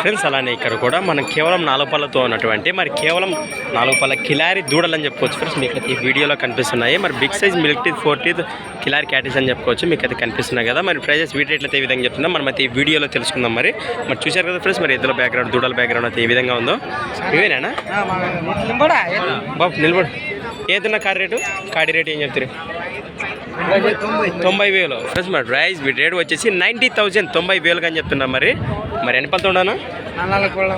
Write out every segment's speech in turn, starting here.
Friends అలానే ఇక్కడ కూడా మనం కేవలం నాలుగు పళ్ళతో ఉన్నటువంటి మరి కేవలం నాలుగు పళ్ళ కిలారి దూడలు అని చెప్పుకోవచ్చు ఫ్రెండ్స్. మీకు ఈ వీడియోలో కనిపిస్తున్నాయి. మరి big size milk teeth four teeth Kilari క్యాటీస్ అని చెప్పుకోవచ్చు. మీకు అయితే కనిపిస్తున్నాయి కదా. మరి ప్రైజెస్ వీటి రేట్లు అయితే ఈ విధంగా చెప్తున్నాం. మనం అయితే ఈ వీడియోలో తెలుసుకుందాం మరి. మరి చూశారు కదా ఫ్రెండ్స్ మరి ఎద్దుల బ్యాక్గ్రౌండ్ దూడల బ్యాక్గ్రౌండ్ అయితే ఏ విధంగా ఉందో. ఇవేనా బాబు నిలబడు. ఏదన్నా కార్ రేటు? కాడి రేటు ఏం చెప్తారు? తొంభై వేలు. మరి ప్రైస్ రేట్ వచ్చేసి నైంటీ థౌజండ్ తొంభై వేలుగా అని చెప్తున్నా మరి. మరి ఎన్ని పళ్ళతో ఉన్నాను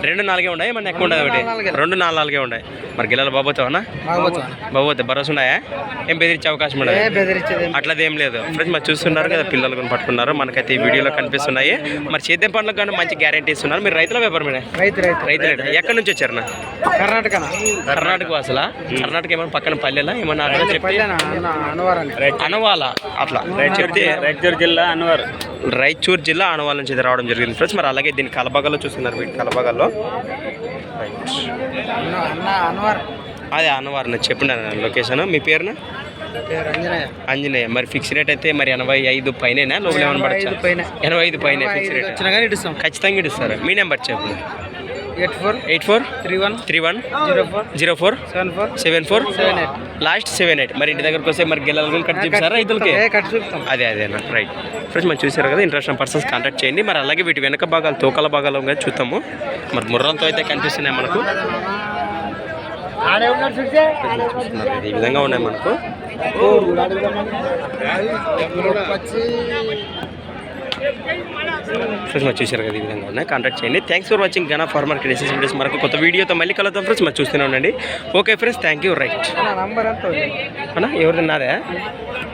రెండు నాలుగే ఉన్నాయి మన ఎక్కువ ఉండదు ఒకటి? రెండు నాలుగు నాలుగే ఉన్నాయి మరి గిల్లలు బాబోతావనా బాబోతే భరోసా ఉన్నాయా? ఏం బెదిరించే అవకాశం ఉండదు? అట్లది ఏం లేదు. ఫ్రెండ్స్ మరి చూస్తున్నారు కదా పిల్లలు కూడా పట్టుకున్నారు. మనకైతే ఈ వీడియోలో కనిపిస్తున్నాయి. మరి చేద్దాం పండ్లకు కానీ మంచి గ్యారంటీ ఇస్తున్నారు. మీరు రైతుల వ్యాపారమే రైతు రైతు. ఎక్కడి నుంచి వచ్చారు కర్ణాటకనా? కర్ణాటక వాసులా? కర్ణాటక ఏమైనా పక్కన పల్లెలా? ఏమన్నా అక్కడ అనవాల అట్లా. రాయచూరు జిల్లా అన్వర్. రాయచూర్ జిల్లా ఆనవాల నుంచి రావడం జరిగింది ఫ్రెండ్స్. మరి అలాగే దీని కలబగల్లో చూస్తున్నారు వీటి కలబగల్లో. అదే ఆనవారు నేను చెప్పిన లొకేషన్. మీ పేరున? ఆంజనేయ మరి ఫిక్స్ రేట్ అయితే మరి ఎనభై ఐదు పైన లోపల ఏమైనా ఎనభై ఐదు పడచ్చా పైన. ఎనభై ఐదు పైన ఫిక్స్ రేట్. ఇస్తాం ఖచ్చితంగా ఇస్తారు మీ నెంబర్ చెప్పు eight four eight four three one three one zero four zero four seven four seven four seven eight last seven eight మరి ఇంటి దగ్గరకు వస్తే మరి గిల్లలు కట్ చేస్తారా రైతులకి? కట్ చూపుతాం అదే అదేనా రైట్ ఫ్రెండ్స్ మనం చూసారు కదా ఇంట్రెస్ట్ పర్సన్స్ కాంటాక్ట్ చేయండి. మరి అలాగే వీటి వెనక భాగాలు తోకల భాగాలు కూడా చూద్దాము. మరి ముర్రంతో అయితే కనిపిస్తున్నాయి మనకు. ఈ విధంగా ఉన్నాయి మనకు. ఫ్రెండ్స్ మరి చూసారు కదా ఈ విధంగా ఉన్నాయి. కాంటాక్ట్ చేయండి. థ్యాంక్స్ ఫర్ వాచింగ్ గనా ఫార్మర్ క్రెడిట్స్ వీడియోస్ మనకు కొత్త వీడియోతో మళ్ళీ కలుద్దాం ఫ్రెండ్స్. మరి చూస్తూనే ఉండండి. Okay friends thank you right? అన్నా ఎవరిది నాదే?